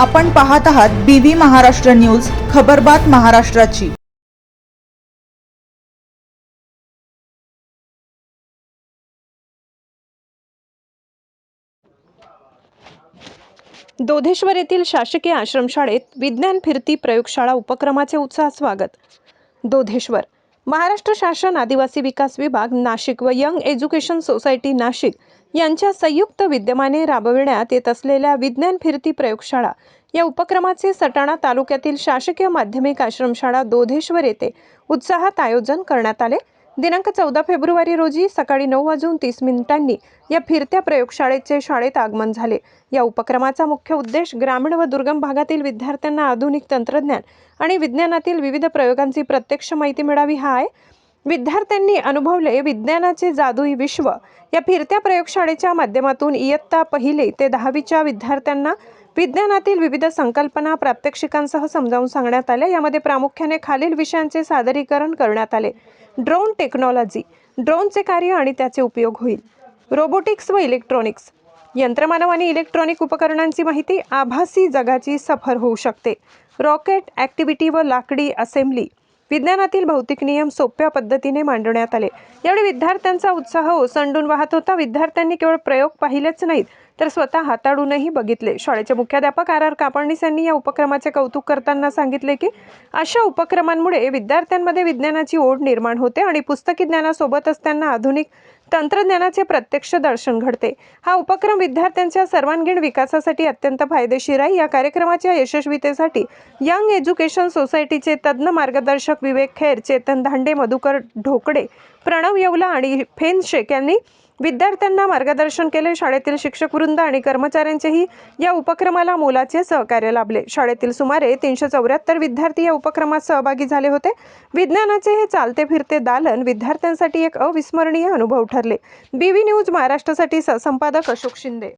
आपण पाहत आहात बीव्ही महाराष्ट्र न्यूज खबरबात महाराष्ट्राची. दोधेश्वर येथील शासकीय आश्रमशाळेत विज्ञान फिरती प्रयोगशाळा उपक्रमाचे उत्साह स्वागत. दोधेश्वर महाराष्ट्र शासन आदिवासी विकास विभाग नाशिक व यंग एज्युकेशन सोसायटी नाशिक यांच्या संयुक्त विद्यमाने राबविण्यात येत असलेल्या विज्ञान फिरती प्रयोगशाळा या उपक्रमाचे सटाणा तालुक्यातील शासकीय माध्यमिक आश्रमशाळा दोधेश्वर येथे उत्साहात आयोजन करण्यात आले. दिनांक चौदा फेब्रुवारी रोजी सकाळी नऊ वाजून तीस मिनिटांनी या फिरत्या प्रयोगशाळेचे शाळेत आगमन झाले. या उपक्रमाचा मुख्य उद्देश ग्रामीण व दुर्गम भागातील विद्यार्थ्यांना आधुनिक तंत्रज्ञान आणि विज्ञानातील विविध प्रयोगांची प्रत्यक्ष माहिती मिळावी हा आहे. विद्यार्थ्यांनी अनुभवले विज्ञानाचे जादुई विश्व. या फिरत्या प्रयोगशाळेच्या माध्यमातून इयत्ता पहिली ते दहावीच्या विद्यार्थ्यांना विज्ञानातील विविध संकल्पना प्रात्यक्षिकांसह समजावून सांगण्यात आल्या यामध्ये प्रामुख्याने खालील विषयांचे सादरीकरण करण्यात आले. ड्रोन टेक्नॉलॉजी ड्रोनचे कार्य आणि त्याचे उपयोग होईल. रोबोटिक्स व इलेक्ट्रॉनिक्स यंत्रमानव आणि इलेक्ट्रॉनिक उपकरणांची माहिती आभासी जगाची सफर होऊ शकते. रॉकेट ॲक्टिव्हिटी व लाकडी असेंब्ली विज्ञानातील भौतिक नियम सोप्या पद्धतीने मांडण्यात आले. यावेळी विद्यार्थ्यांचा उत्साह ओसंडून वाहत होता. विद्यार्थ्यांनी केवळ प्रयोग पाहिलेच नाहीत तर स्वतः हाताळूनही बघितले. शाळेचे मुख्याध्यापक आर आर कापडणीस यांनी या उपक्रमाचे कौतुक करताना सांगितले की अशा उपक्रमांमुळे विद्यार्थ्यांमध्ये विज्ञानाची ओढ निर्माण होते आणि पुस्तकी ज्ञानासोबतच त्यांना आधुनिक तंत्रज्ञानाचे प्रत्यक्ष दर्शन घडते. हा उपक्रम विद्यार्थ्यांच्या सर्वांगीण विकासासाठी अत्यंत फायदेशीर आहे. या कार्यक्रमाच्या यशस्वीतेसाठी यंग एज्युकेशन सोसायटीचे तज्ज्ञ मार्गदर्शक विवेक खैर चेतन धांडे मधुकर ढोकडे प्रणव येवला आणि फेन शेख यांनी विद्यार्थ्यांना मार्गदर्शन केले. शाळेतील शिक्षक वृंद आणि कर्मचाऱ्यांचेही या उपक्रमाला मोलाचे सहकार्य लाभले. शाळेतील सुमारे तीनशे चौऱ्याहत्तर विद्यार्थी या उपक्रमात सहभागी झाले होते. विज्ञानाचे हे चालते फिरते दालन विद्यार्थ्यांसाठी एक अविस्मरणीय अनुभव ठरले. बीव्ही न्यूज महाराष्ट्रासाठी सहसंपादक अशोक शिंदे.